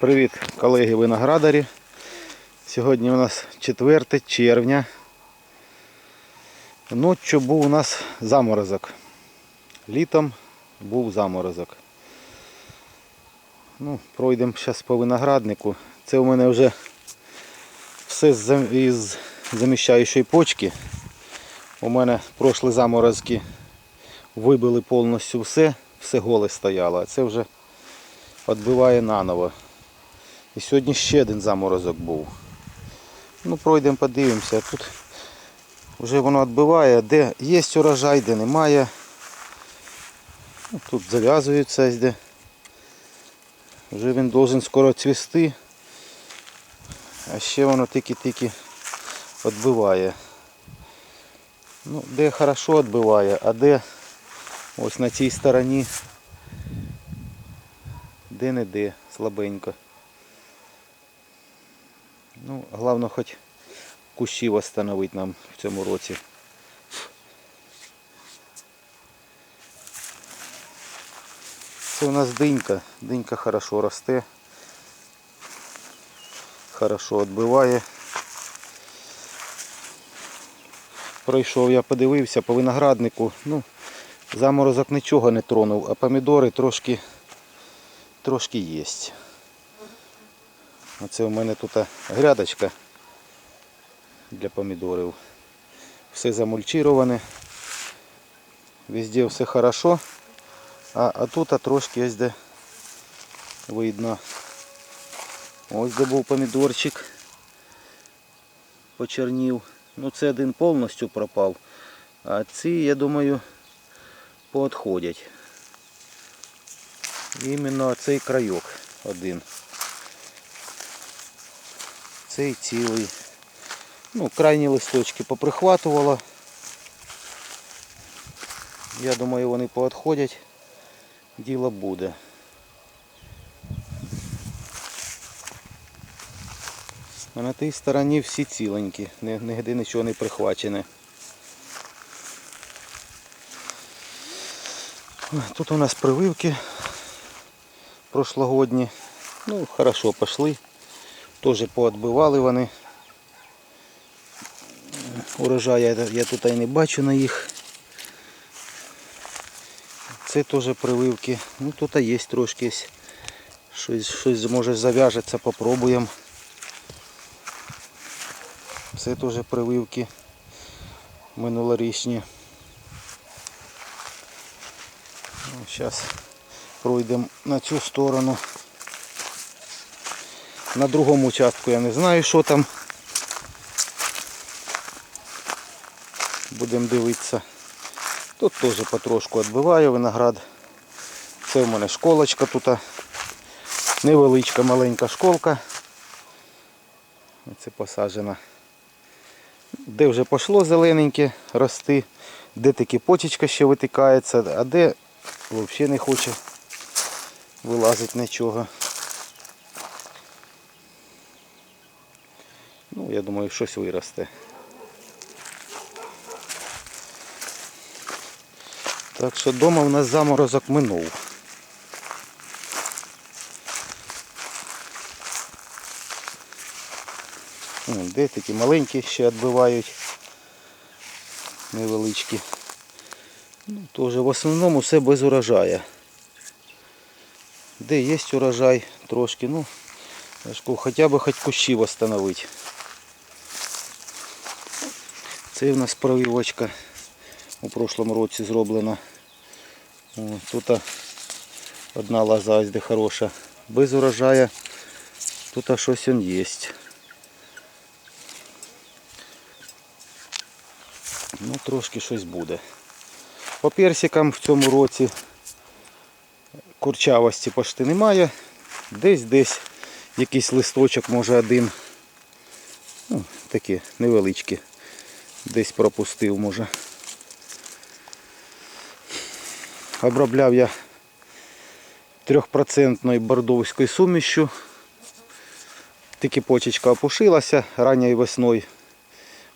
Привіт, колеги виноградарі. Сьогодні у нас 4 червня. Ночі був у нас заморозок. Літом був заморозок. Ну, пройдемо зараз по винограднику. Це у мене вже все із заміщаючої почки. У мене пройшли заморозки вибили повністю все, все голе стояло, а це вже відбиває наново. І сьогодні ще один заморозок був. Ну, пройдемо, подивимося. Тут вже воно відбиває, де є урожай, де немає. Ну, Тут зав'язується де. Вже він должен скоро цвісти. А ще воно тільки-тільки відбиває. Ну, де хорошо відбиває, а де ось на цій стороні де не де, слабенько. Ну, головне хоч кущі встановити нам в цьому році. Це у нас динька. Динька хорошо росте. Хорошо відбиває. Пройшов, я подивився по винограднику. Ну, заморозок нічого не тронув, а помідори трошки трошки є. Оце у мене тут грядочка для помідорів. Все замульчироване. Везде все хорошо. А, а тут трошки ось де видно. Ось де був помідорчик. Почернів. Ну це один повністю пропав. А ці, я думаю, поотходять. Іменно цей крайок один. Цей цілий. Ну, крайні листочки поприхватувало. Я думаю, вони поотходять. Діло буде. А на тій стороні всі ціленькі, ні- нігде нічого не прихвачене. Тут у нас прививки прошлогодні. Ну, хорошо пошли. Тоже поотбивали вони. Урожаю я, тут і не бачу на їх. Це теж прививки. Ну тут є трошки щось, щось може зав'яжеться, попробуємо. Це теж прививки минулорічні. Зараз пройдемо на цю сторону. На другому участку я не знаю, що там. Будемо дивитися. Тут теж потрошку відбиваю виноград. Це в мене школочка тут. Невеличка маленька школка. Це посаджена. Де вже пішло зелененьке рости, де таки почечка ще витикається, а де взагалі не хоче вилазить нічого. Я думаю, щось виросте. Так що вдома в нас заморозок минув. Де такі маленькі ще відбивають. Невеличкі. Ну, теж в основному все без урожаю. Де є урожай трошки, ну, хоча б хоч кущі встановити. Це в нас провівочка у прошлому році зроблена. Тут одна лоза ось де хороша. Без урожаю. Тут щось он є. Ну, трошки щось буде. По персикам в цьому році курчавості почти немає. Десь десь якийсь листочок, може один. Ну, такі невеличкі. Десь пропустив, може. Обробляв я 3% бордовською сумішю. Тільки почечка опушилася ранньою весною.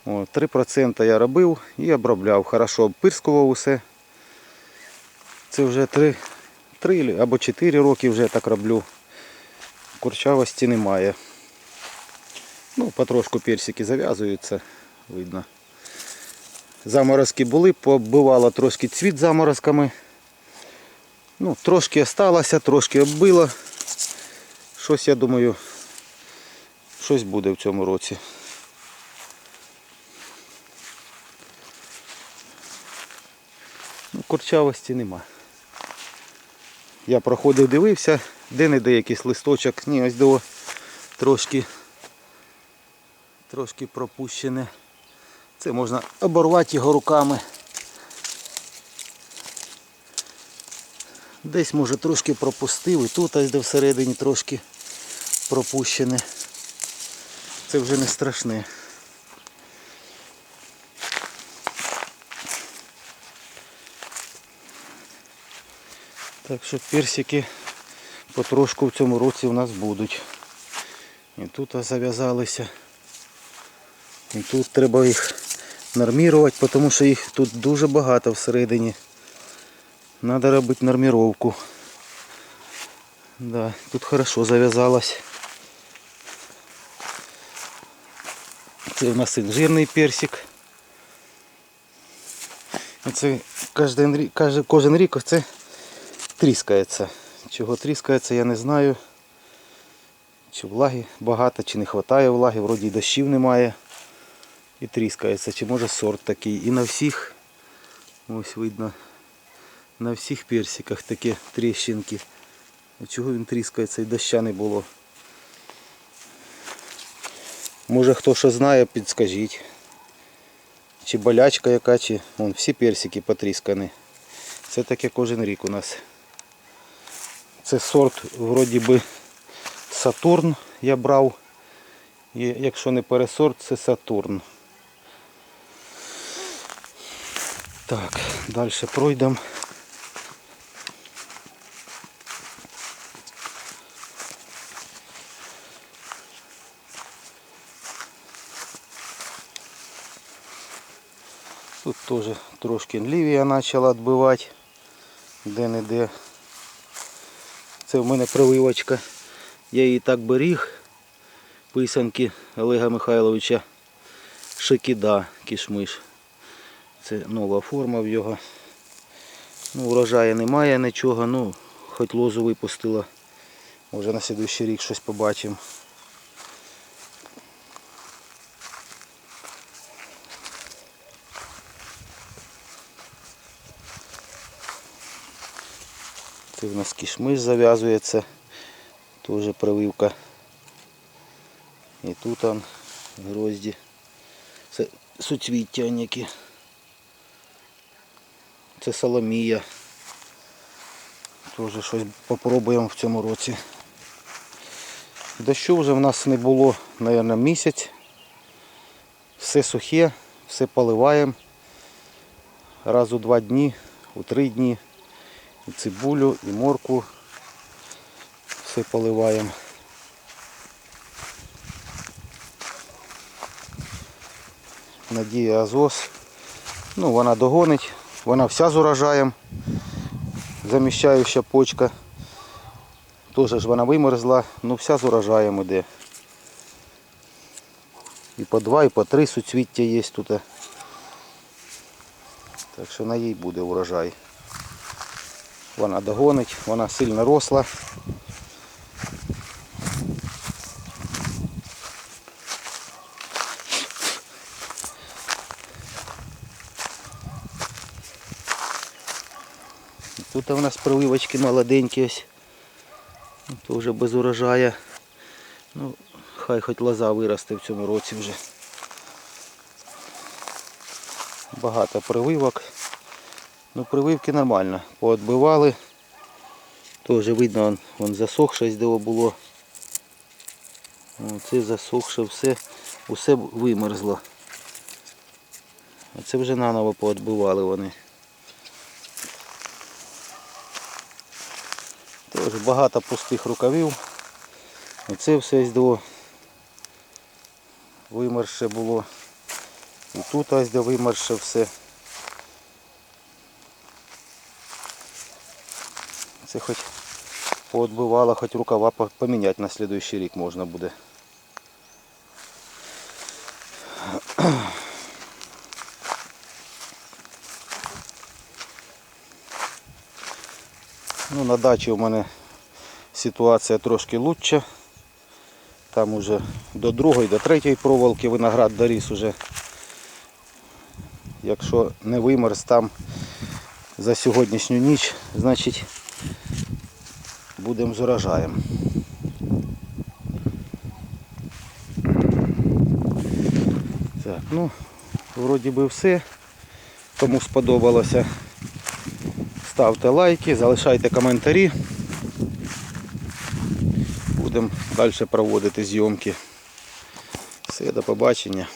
О, 3% я робив і обробляв. Хорошо обпирскував усе. Це вже 3, 3 або 4 роки вже так роблю. Курчавості немає. Ну, потрошку персики зав'язуються, видно. Заморозки були, побивало трошки цвіт заморозками. Ну, трошки осталося, трошки оббило. Щось, я думаю, щось буде в цьому році. Ну, курчавості нема. Я проходив, дивився, де не де якийсь листочок. Ні, ось до трошки, трошки пропущене. Це можна оборвати його руками. Десь може трошки пропустив і тут ось де всередині трошки пропущене. Це вже не страшне. Так що персики потрошку в цьому році у нас будуть. І тут зав'язалися. І тут треба їх нормірувати, тому що їх тут дуже багато всередині. Надо робити норміровку. Да, тут хорошо зав'язалось. Це у нас інжирний персик. Це кожен рік, кожен, рік це тріскається. Чого тріскається, я не знаю. Чи влаги багато, чи не вистачає влаги, вроді й дощів немає. І тріскається, чи може сорт такий. І на всіх, ось видно, на всіх персиках такі тріщинки. Чого він тріскається і доща не було? Може хто що знає, підскажіть. Чи болячка яка, чи вон всі персики потріскані. Це таке кожен рік у нас. Це сорт вроді би Сатурн я брав. І якщо не пересорт, це Сатурн. Так, далі пройдемо. Тут теж трошки лівія почала відбивати де-не-де. Це в мене прививочка. Я її так беріг. Писанки Олега Михайловича Шикіда кішмиш. Це нова форма в його. Ну, урожаю немає нічого, ну хоч лозу випустила. Може на слідуючий рік щось побачимо. Це в нас кішмиш зав'язується. Теж прививка. І тут он грозді. Це суцвіття. Це соломія. Теж щось попробуємо в цьому році. Дощу вже в нас не було, мабуть, місяць. Все сухе, все поливаємо. Раз у два дні, у три дні. І цибулю, і морку. Все поливаємо. Надія Азос. Ну, вона догонить, вона вся з урожаєм. Заміщаюча почка. Тоже ж вона вимерзла, ну вся з урожаєм іде. І по два, і по три суцвіття є тут. Так що на їй буде урожай. Вона догонить, вона сильно росла. Тут у нас прививочки молоденькі ось. То вже без урожаю. Ну, хай хоч лоза виросте в цьому році вже. Багато прививок. Ну прививки нормально. Поотбивали. Теж видно, вон, вон засохше де було. Це засохше все, усе вимерзло. Це вже наново поотбивали вони. Теж багато пустих рукавів. Оце все СДО вимерше було. І тут ось де вимерше все. Це хоч Поотбивала, хоч рукава по- поміняти на слідуючий рік можна буде. Ну, на дачі у мене ситуація трошки лучша. Там уже до другої, до третьої проволоки виноград доріс уже. Якщо не вимерз там за сьогоднішню ніч, значить будемо з урожаєм. Так, ну, вроді би все. Кому сподобалося, ставте лайки, залишайте коментарі. Будемо далі проводити зйомки. Все, до побачення.